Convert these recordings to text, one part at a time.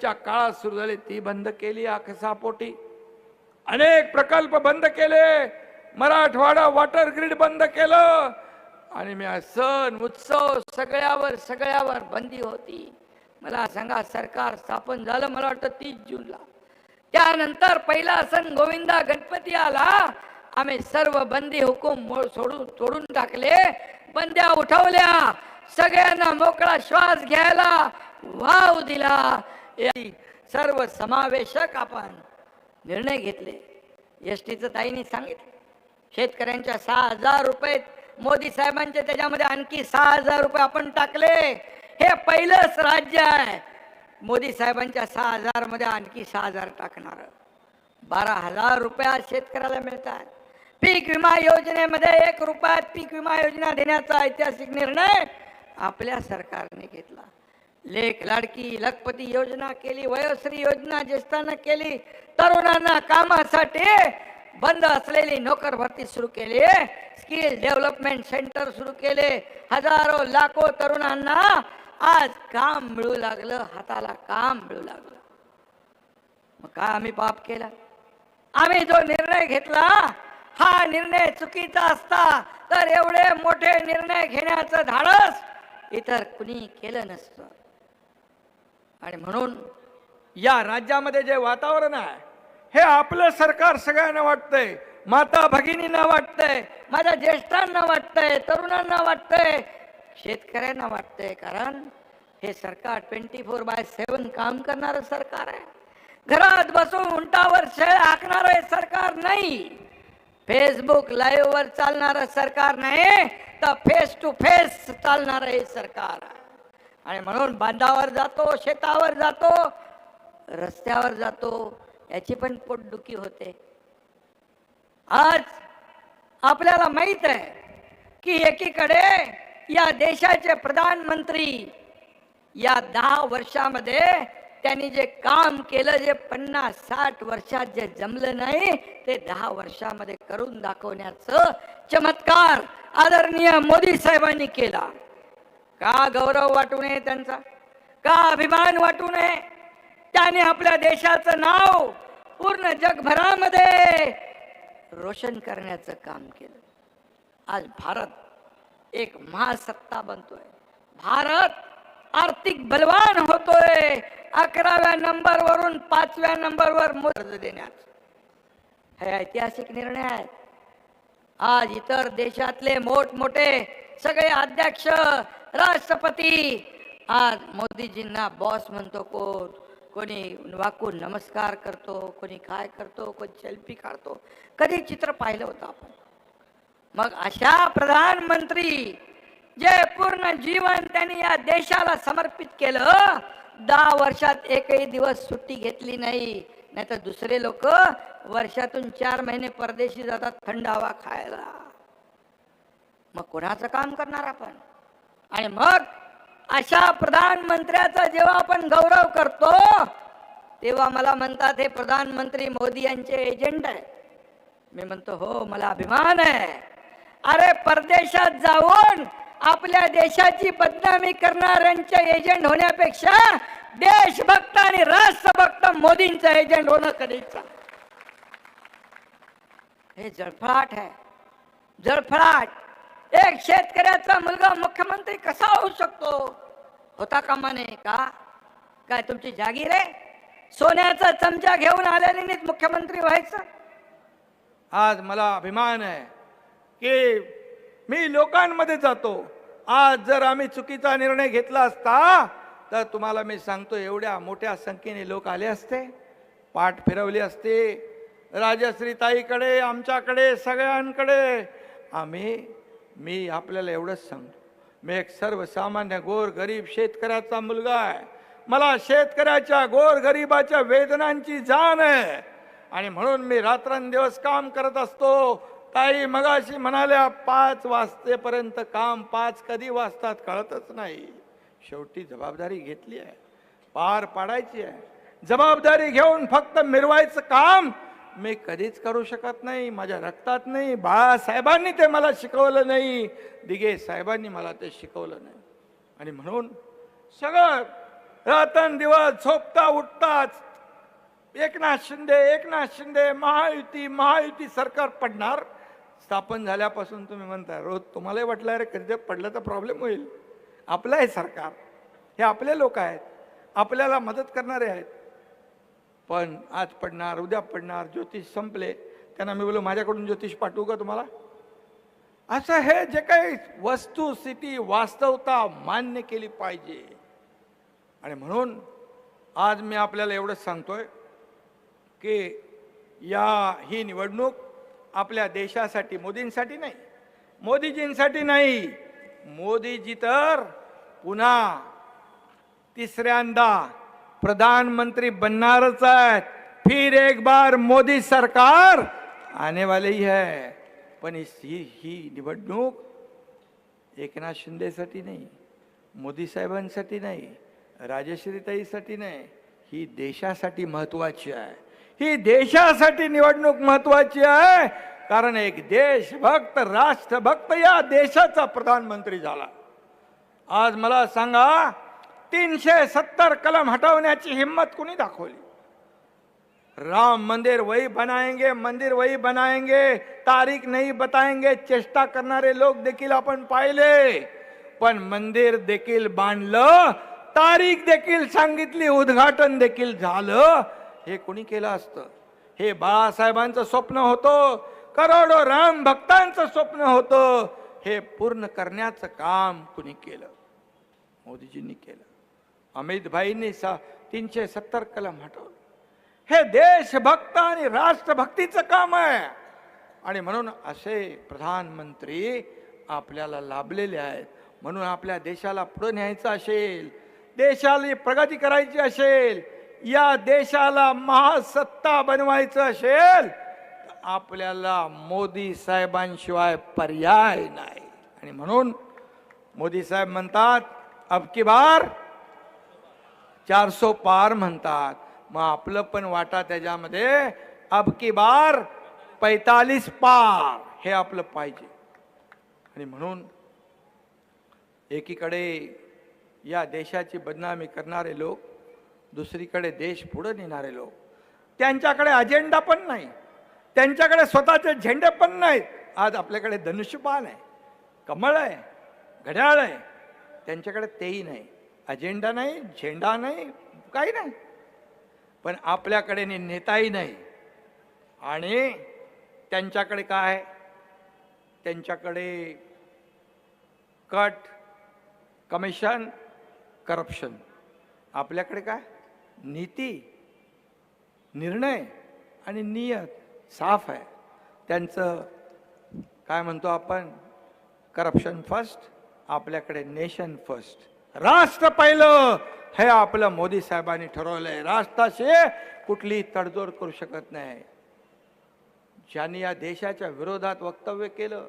च्या काळात सुरू झाली ती बंद केली आकसापोटी अनेक प्रकल्प बंद केले. मराठवाडा वॉटर ग्रीड बंद केलं. आणि मी सण उत्सव सगळ्यावर सगळ्यावर बंदी होती. मला सांगा सरकार स्थापन झालं मला वाटतं तीस जूनला. त्यानंतर पहिला सण गोविंदा गणपती आला. आम्ही सर्व बंदी हुकूम सोडून सोडून तोडून टाकले. बंद्या उठवल्या. सगळ्यांना मोकळा श्वास घ्यायला वाव दिला. सर्व समावेशक आपण निर्णय घेतले. एस टीचं ताईंनी सांगितलं. शेतकऱ्यांच्या सहा हजार रुपये मोदी साहेबांचे त्याच्यामध्ये आणखी सहा हजार रुपये आपण टाकले. हे पहिलंच राज्य आहे. मोदी साहेबांच्या सहा हजारमध्ये आणखी सहा हजार टाकणार. बारा हजार रुपया शेतकऱ्याला मिळतात. पीक विमा योजनेमध्ये एक रुपयात पीक विमा योजना देण्याचा ऐतिहासिक निर्णय आपल्या सरकारने घेतला. लेख लाडकी लखपती योजना केली वयोश्री योजना ज्येष्ठांना केली तरुणांना कामासाठी बंद असलेली नोकर भरती सुरू केली स्किल डेव्हलपमेंट सेंटर सुरू केले हजारो लाखो तरुणांना आज काम मिळू लागलं हाताला काम मिळू लागलं. मग काय आम्ही पाप केला? आम्ही जो निर्णय घेतला हा निर्णय चुकीचा असता तर एवढे मोठे निर्णय घेण्याचं धाडस इतर कुणी केलं नसतं. आणि म्हणून या राज्यामध्ये जे वातावरण आहे हे आपलं सरकार सगळ्यांना वाटतंय माता भगिनींना वाटतंय माझ्या ज्येष्ठांना वाटतंय तरुणांना वाटतंय शेतकऱ्यांना वाटतंय कारण हे सरकार ट्वेंटी फोर बाय सेवन काम करणारं सरकार आहे. घरात बसून उंटावर शेळ हाकणारं सरकार नाही. फेसबुक लाईव्ह वर चालणारं सरकार नाही तर फेस टू फेस चालणारं हे सरकार आहे. आणि म्हणून बांधावर जातो शेतावर जातो रस्त्यावर जातो याची पण पोटदुखी होते. आज आपल्याला माहीत आहे की एकीकडे या देशाचे प्रधानमंत्री या दहा वर्षामध्ये त्यांनी जे काम केलं जे पन्नास साठ वर्षात जे जमलं नाही ते दहा वर्षामध्ये करून दाखवण्याचं चमत्कार आदरणीय मोदी साहेबांनी केला. का गौरव वाटू नये त्यांचा? का अभिमान वाटू नये? त्याने आपल्या देशाचं नाव पूर्ण जगभरामध्ये रोशन करण्याचं काम केलं. आज भारत एक महासत्ता बनतोय. भारत आर्थिक बलवान होतोय. अकराव्या नंबरवरून पाचव्या नंबरवर कर्ज देण्यात. हे ऐतिहासिक निर्णय आहेत आज इतर देशातले मोठमोठे सगळे अध्यक्ष राष्ट्रपती. आज मोदीजींना बॉस म्हणतो कोण? कोणी वाकून नमस्कार करतो कोणी काय करतो कोणी सेल्फी काढतो. कधी चित्र पाहिलं होतं आपण? मग अशा प्रधानमंत्री जे पूर्ण जीवन त्यांनी या देशाला समर्पित केलं दहा वर्षात एकही दिवस सुट्टी घेतली नाही. नाही तर दुसरे लोक वर्षातून चार महिने परदेशी जातात थंड हवा खायला. मग कोणाचं काम करणार आपण? आणि मग अशा प्रधानमंत्र्याचा जेव्हा आपण गौरव करतो तेव्हा मला म्हणतात हे प्रधानमंत्री मोदी यांचे एजंट आहे. मी म्हणतो हो मला अभिमान आहे. अरे परदेशात जाऊन आपल्या देशाची बदनामी करणाऱ्यांचे एजंट होण्यापेक्षा देशभक्त आणि राष्ट्रभक्त मोदींचा एजंट होणं कधीच हे जळफळाट आहे. जळफळाट. एक शेतकऱ्याचा मुलगा मुख्यमंत्री कसा होऊ शकतो? होता कामा नये का? काय तुमची जागीर आहे? सोन्याचा चमचा घेऊन आल्याने मुख्यमंत्री व्हायचं? आज मला अभिमान आहे की मी लोकांमध्ये जातो. आज जर आम्ही चुकीचा निर्णय घेतला असता तर तुम्हाला मी सांगतो एवढ्या मोठ्या संख्येने लोक आले असते पाठ फिरवली असते. राजश्रीताईकडे आमच्याकडे सगळ्यांकडे आम्ही मी आपल्याला एवढंच सांगतो. मी एक सर्वसामान्य गोर गरीब शेतकऱ्याचा मुलगा आहे. मला शेतकऱ्याच्या गोर गरिबाच्या वेदनांची जाण आहे. आणि म्हणून मी रात्रंदिवस काम करत असतो. ताई मगाशी म्हणाल्या पाच वाजतेपर्यंत काम पाच कधी वाजतात कळतच नाही. शेवटी जबाबदारी घेतली आहे. पार पाडायची आहे. जबाबदारी घेऊन फक्त मिरवायचं काम मी कधीच करू शकत नाही माझ्या रक्तात नाही बाळासाहेबांनी ते मला शिकवलं नाही दिगे साहेबांनी मला ते शिकवलं नाही. आणि म्हणून सगळं रातन दिवस झोपता उठताच एकनाथ शिंदे एकनाथ शिंदे महायुती महायुती सरकार पडणार स्थापन झाल्यापासून तुम्ही म्हणता रोज तुम्हालाही वाटलं अरे कधी पडलं तर प्रॉब्लेम होईल. आपलं आहे सरकार हे आपले लोक आहेत आपल्याला मदत करणारे आहेत. पण आज पडणार उद्या पडणार ज्योतिष संपले. त्यांना मी बोललो माझ्याकडून ज्योतिष पाठवू का तुम्हाला? असं हे जे काही वस्तुस्थिती वास्तवता मान्य केली पाहिजे. आणि म्हणून आज मी आपल्याला एवढंच सांगतोय की या ही निवडणूक आपल्या देशासाठी मोदींसाठी नाही. मोदीजींसाठी नाही. मोदीजी तर पुन्हा तिसऱ्यांदा प्रधानमंत्री बनणारच आहेत. फिर एक बार मोदी सरकार आने वाली ही. है पण ही ही निवडणूक एकनाथ शिंदेसाठी नाही मोदी साहेबांसाठी नाही राजश्रीताईसाठी नाही. ही देशासाठी महत्वाची आहे. ही देशासाठी निवडणूक महत्वाची आहे. कारण एक देशभक्त राष्ट्रभक्त या देशाचा प्रधानमंत्री झाला. आज मला सांगा तीनशे सत्तर कलम हटवण्याची हिम्मत कुणी दाखवली? राम मंदिर वही बनाएंगे मंदिर वही बनाएंगे तारीख नाही बताएंगे चेष्टा करणारे लोक देखील आपण पाहिले. पण मंदिर देखील बांधलं तारीख देखील सांगितली उद्घाटन देखील झालं. हे कुणी केलं असतं? हे बाळासाहेबांचं स्वप्न होतं. करोडो राम भक्तांचं स्वप्न होतं. हे पूर्ण करण्याचं काम कुणी केलं? मोदीजींनी केलं. अमितभाईंनी सा तीनशे सत्तर कलम हटवलं. हे देशभक्त आणि राष्ट्रभक्तीचं काम आहे. आणि म्हणून असे प्रधानमंत्री आपल्याला लाभलेले आहेत. म्हणून आपल्या देशाला पुढे न्यायचं असेल देशाला प्रगती करायची असेल या देशाला महासत्ता बनवायचं असेल तर आपल्याला मोदी साहेबांशिवाय पर्याय नाही. आणि म्हणून मोदी साहेब म्हणतात अबकी बार चारसो पार म्हणतात. मग आपलं पण वाटा त्याच्यामध्ये अबकी बार पैतालीस पार. हे आपलं पाहिजे. आणि म्हणून एकीकडे या देशाची बदनामी करणारे लोक दुसरीकडे देश पुढे नेणारे लोक. त्यांच्याकडे अजेंडा पण नाही. त्यांच्याकडे स्वतःचे झेंडे पण नाहीत. आज आपल्याकडे धनुष्यबाण आहे कमळ आहे घड्याळ आहे. त्यांच्याकडे तेही नाही. अजेंडा नाही झेंडा नाही काही नाही. पण आपल्याकडे ने- नेताही नाही. आणि त्यांच्याकडे काय त्यांच्याकडे कट कमिशन करप्शन. आपल्याकडे काय? नीती निर्णय आणि नियत साफ आहे. त्यांचं काय म्हणतो आपण? करप्शन फर्स्ट आपल्याकडे नेशन फर्स्ट. राष्ट्र पाहिलं. हे आपलं मोदी साहेबांनी ठरवलंय. राष्ट्राशी कुठली तडजोड करू शकत नाही. ज्यांनी या देशाच्या विरोधात वक्तव्य केलं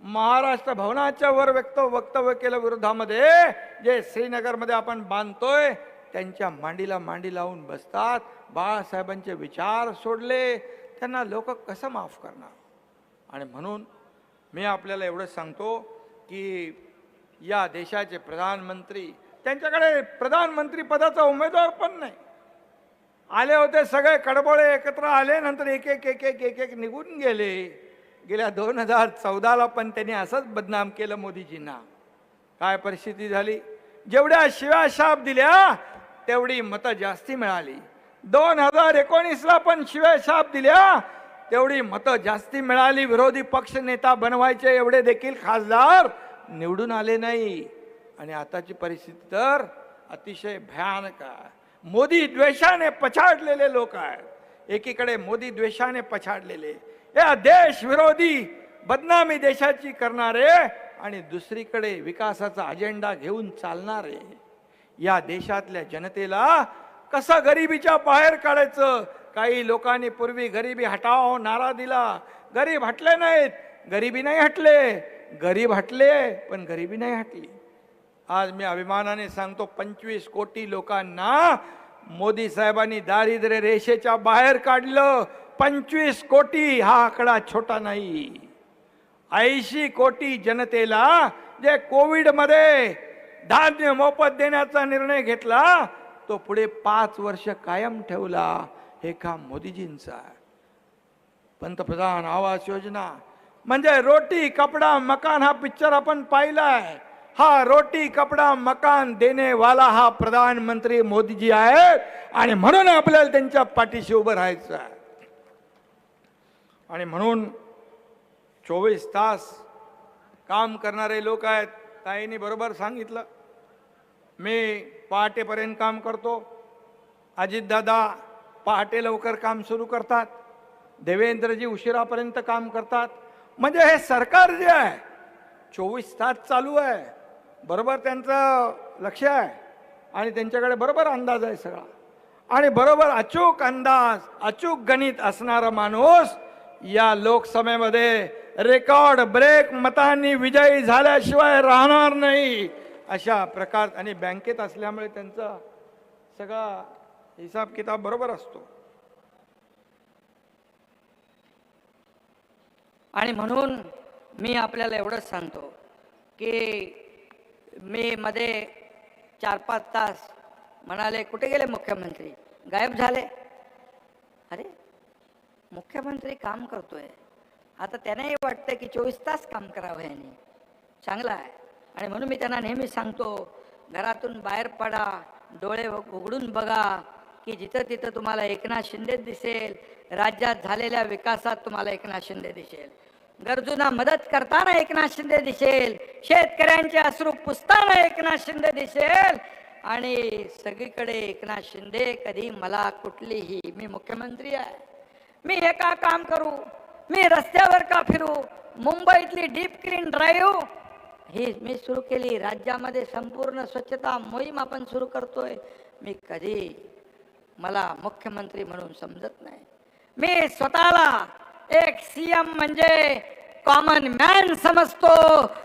महाराष्ट्र भवनाच्या वर व्यक्त वक्तव्य केलं विरोधामध्ये जे श्रीनगरमध्ये आपण बांधतोय त्यांच्या मांडीला मांडी लावून बसतात. बाळासाहेबांचे विचार सोडले. त्यांना लोक कसं माफ करणार? आणि म्हणून मी आपल्याला एवढंच सांगतो की या देशाचे प्रधानमंत्री त्यांच्याकडे प्रधानमंत्री पदाचा उमेदवार पण नाही. आले होते सगळे कडबोळे एकत्र आले नंतर एक एक एक एक एक एक निघून गेले. गेल्या दोन हजार चौदाला पण त्यांनी असंच बदनाम केलं मोदीजींना. काय परिस्थिती झाली? जेवढ्या शिव्या शाप दिल्या तेवढी मतं जास्ती मिळाली. दोन हजार एकोणीसला पण शिव्या शाप दिल्या तेवढी मतं जास्ती मिळाली. विरोधी पक्ष नेता बनवायचे एवढे देखील खासदार निवडून आले नाही. आणि आताची परिस्थिती तर अतिशय भयानक आहे. मोदी द्वेषाने पछाडलेले लोक आहेत. एकीकडे मोदी द्वेषाने पछाडलेले. या देश विरोधी बदनामी देशाची करणारे आणि दुसरीकडे विकासाचा अजेंडा घेऊन चालणारे. या देशातल्या जनतेला कसं गरिबीच्या बाहेर काढायचं? काही लोकांनी पूर्वी गरिबी हटाव नारा दिला. गरीब हटले नाहीत. गरिबी नाही हटले. गरीब हटले पण गरिबी नाही हटली. आज मी अभिमानाने सांगतो पंचवीस कोटी लोकांना मोदी साहेबांनी दारिद्र्य रेषेच्या बाहेर काढलं. पंचवीस कोटी हा आकडा छोटा नाही. ऐंशी कोटी जनतेला जे कोविडमध्ये धान्य मोफत देण्याचा निर्णय घेतला तो पुढे पाच वर्ष कायम ठेवला. हे काम मोदीजींचा पंतप्रधान आवास योजना म्हणजे रोटी कपडा मकान हा पिक्चर आपण पाहिलाय हा रोटी कपडा मकान देणे वाला हा प्रधानमंत्री मोदीजी आहेत. आणि म्हणून आपल्याला त्यांच्या पाठीशी उभं राहायचं आहे. आणि म्हणून चोवीस तास काम करणारे लोक आहेत. ताईंनी बरोबर सांगितलं. मी पहाटेपर्यंत काम करतो. अजितदादा पहाटे लवकर काम सुरू करतात. देवेंद्रजी उशिरापर्यंत काम करतात. म्हणजे हे सरकार जे आहे चोवीस तास चालू आहे बरोबर त्यांचं लक्ष आहे आणि त्यांच्याकडे बरोबर अंदाज आहे सगळा. आणि बरोबर अचूक अंदाज अचूक गणित असणारा माणूस या लोकसभेमध्ये रेकॉर्ड ब्रेक मतांनी विजयी झाल्याशिवाय राहणार नाही अशा प्रकार आणि बँकेत असल्यामुळे त्यांचा सगळा हिसाब किताब बरोबर असतो. आणि म्हणून मी आपल्याला एवढंच सांगतो की मी मध्ये चार पाच तास म्हणाले कुठे गेले मुख्यमंत्री? गायब झाले. अरे मुख्यमंत्री काम करतोय. आता त्यांनाही वाटतं की चोवीस तास काम करावं यांनी चांगलं आहे. आणि म्हणून मी त्यांना नेहमी सांगतो घरातून बाहेर पडा डोळे उघडून बघा की जिथं तिथं तुम्हाला एकनाथ शिंदे दिसेल राज्यात झालेल्या विकासात तुम्हाला एकनाथ शिंदे दिसेल. गरजूंना मदत करताना एकनाथ शिंदे दिसेल शेतकऱ्यांचे अश्रू पुसताना एकनाथ शिंदे दिसेल. आणि सगळीकडे एकनाथ शिंदे कधी मला कुठलीही मी मुख्यमंत्री आहे. मी हे का काम करू मी रस्त्यावर का फिरू मुंबईतली डीप क्लीन ड्राईव्ह ही मी सुरू केली. राज्यामध्ये संपूर्ण स्वच्छता मोहीम आपण सुरू करतोय. मी कधी मला मुख्यमंत्री म्हणून समजत नाही. मी स्वतःला एक सीएम म्हणजे कॉमन मॅन समजतो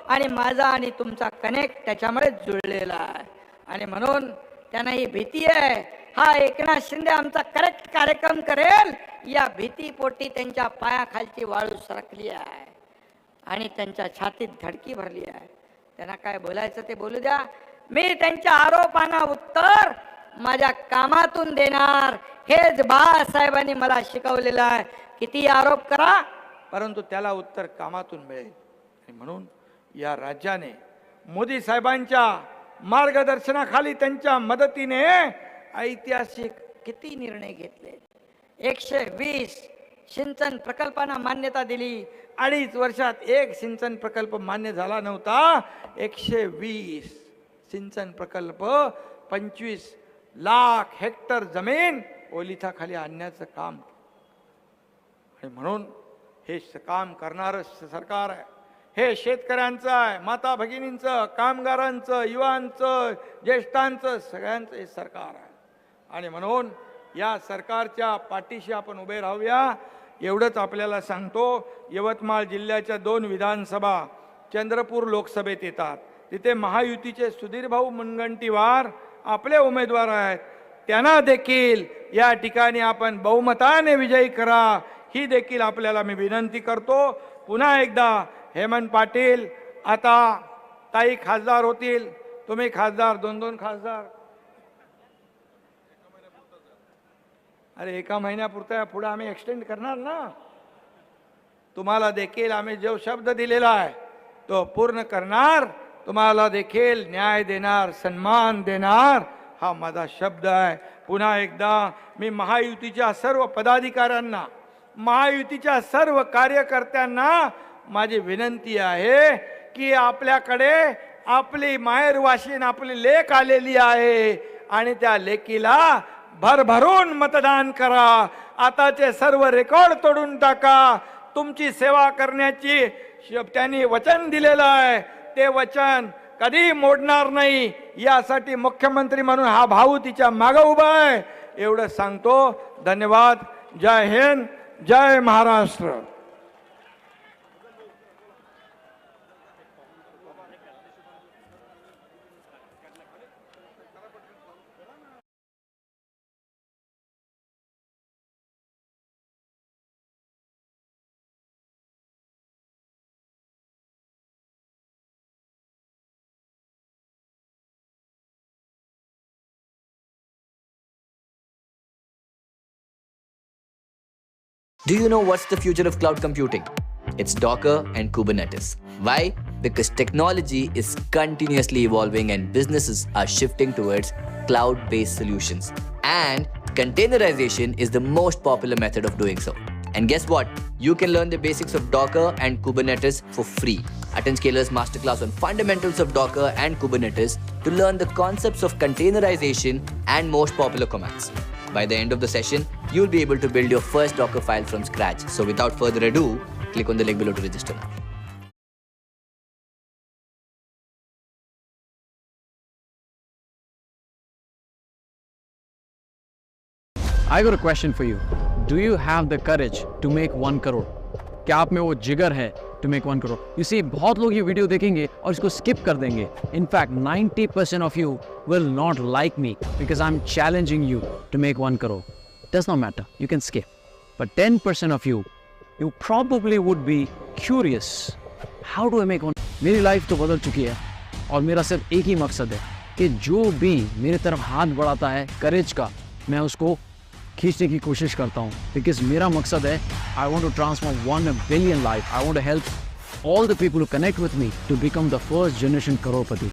आणि माझा आणि तुमचा कनेक्ट त्याच्यामुळे जुळलेला आहे. आणि म्हणून त्यांना ही भीती आहे. हा एकनाथ शिंदे आमचा करेक्ट कार्यक्रम करेल. या भीतीपोटी त्यांच्या पायाखालची वाळू सरकली आहे. आणि त्यांच्या छातीत धडकी भरली आहे. त्यांना काय बोलायचं ते बोलू द्या. मी त्यांच्या आरोपांना उत्तर माझ्या कामातून देणार. हेच बाळासाहेबांनी मला शिकवलेलं आहे. किती आरोप करा. परंतु त्याला उत्तर कामातून मिळेल. आणि म्हणून या राज्याने मोदी साहेबांच्या मार्गदर्शनाखाली त्यांच्या मदतीने ऐतिहासिक किती निर्णय घेतले. एकशे वीस सिंचन प्रकल्पांना मान्यता दिली. अडीच वर्षात एक सिंचन प्रकल्प मान्य झाला नव्हता. एकशे वीस सिंचन प्रकल्प पंचवीस लाख हेक्टर जमीन ओलिथाखाली आणण्याचं काम. आणि म्हणून हे स- काम करणारं स- सरकार आहे. हे शेतकऱ्यांचं आहे माता भगिनींचं कामगारांचं युवांचं ज्येष्ठांचं सगळ्यांचं हे सरकार आहे. आणि म्हणून या सरकारच्या पाठीशी आपण उभे राहूया. एवढंच आपल्याला सांगतो यवतमाळ जिल्ह्याच्या दोन विधानसभा चंद्रपूर लोकसभेत येतात. तिथे महायुतीचे सुधीरभाऊ मुनगंटीवार आपले उमेदवार आहेत. त्यांना देखील या ठिकाणी आपण बहुमताने विजयी करा. ही देखील आपल्याला मी विनंती करतो. पुन्हा एकदा हेमंत पाटील आता ताई खासदार होतील. तुम्ही खासदार दोन दोन खासदार. अरे एका महिन्यापुरता पुढे आम्ही एक्सटेंड करणार ना? तुम्हाला देखील आम्ही जो शब्द दिलेला आहे तो पूर्ण करणार. तुम्हाला देखील न्याय देणार सन्मान देणार हा माझा शब्द आहे. पुन्हा एकदा मी महायुतीच्या सर्व पदाधिकाऱ्यांना महायुतीच्या सर्व कार्यकर्त्यांना माझी विनंती आहे की आपल्याकडे आपली माहेरवाशीन आपली लेख आलेली आहे आणि त्या लेकीला भरभरून मतदान करा. आताचे सर्व रेकॉर्ड तोडून टाका. तुमची सेवा करण्याची श- त्यांनी वचन दिलेलं आहे. ते वचन कधी मोडणार नाही. यासाठी मुख्यमंत्री म्हणून हा भाऊ तिच्या मागं उभा आहे. एवढं सांगतो. धन्यवाद. जय हिंद. जय Maharashtra. Do you know what's the future of cloud computing? It's Docker and Kubernetes. Why? Because technology is continuously evolving and businesses are shifting towards cloud based solutions. And containerization is the most popular method of doing so. And guess what? You can learn the basics of Docker and Kubernetes for free. Attend Scalar's masterclass on fundamentals of Docker and Kubernetes to learn the concepts of containerization and most popular commands. By the end of the session, you'll be able to build your first Docker file from scratch. So without further ado, click on the link below to register now. I got a question for you. Do you have the courage to make one crore? क्या आप में वो जिगर है? To make one crore you see बहुत लोग ये video देखेंगे और इसको स्किप कर देंगे. In fact 90 percent of you will not like me because I am challenging you to make one crore does not matter you can skip but ten percent of you you probably would be curious how do make one Mary life तो बदल चुकी है और मेरा सिर्फ़ एक ही मकसद है कि जो भी मेरे तरफ़ हाथ बढ़ाता है करेज का, मैं उसको खींचने की कोशिश करता हूँ। बिकॉज मेरा मकसद है I want to transform one billion life I want help all the people connect with me to become the first generation crore